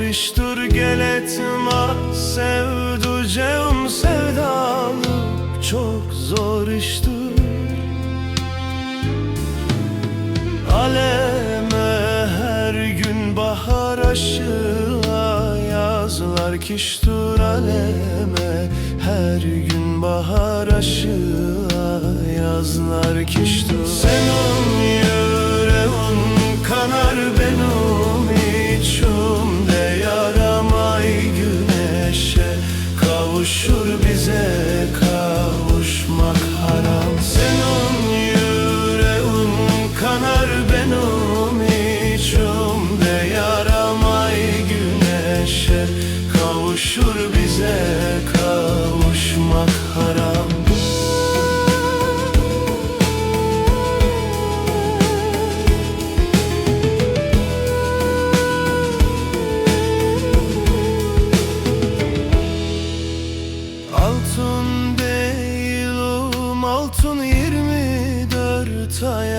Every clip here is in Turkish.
iştir gel etme. Sevducağım sevdalık çok zor iştir. Aleme her gün bahar aşığa yazlar kiştir aleme. Her gün bahar aşığa yazlar kiştir. Senin yüreğin kanar benim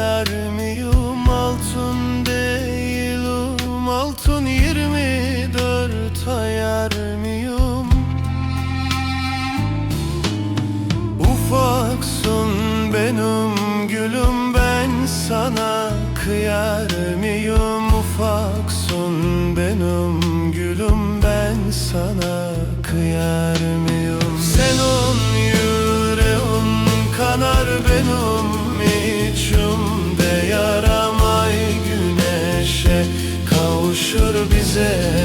ayar mıyım Altın değilim altın yirmi dört. Ayar mıyım? Ufaksın benim gülüm ben sana kıyar mıyım? Ufaksın benim gülüm ben sana Kavuşur bize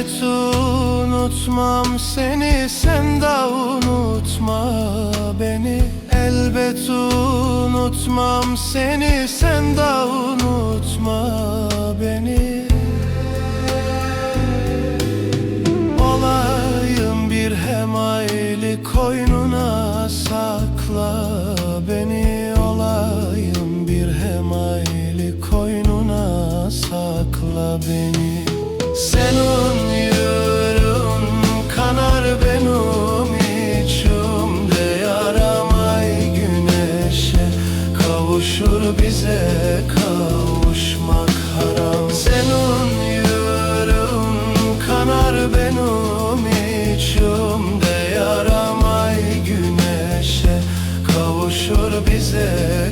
Elbet unutmam seni sen de unutma beni. Elbet unutmam seni sen de unutma beni. Olayım bir hemayli koynuna sakla beni. Olayım bir hemayli koynuna sakla beni. Senin yüreğin bize kavuşmak haram. Senin yüreğin kanar benim içimde yaramay güneşe Kavuşur bize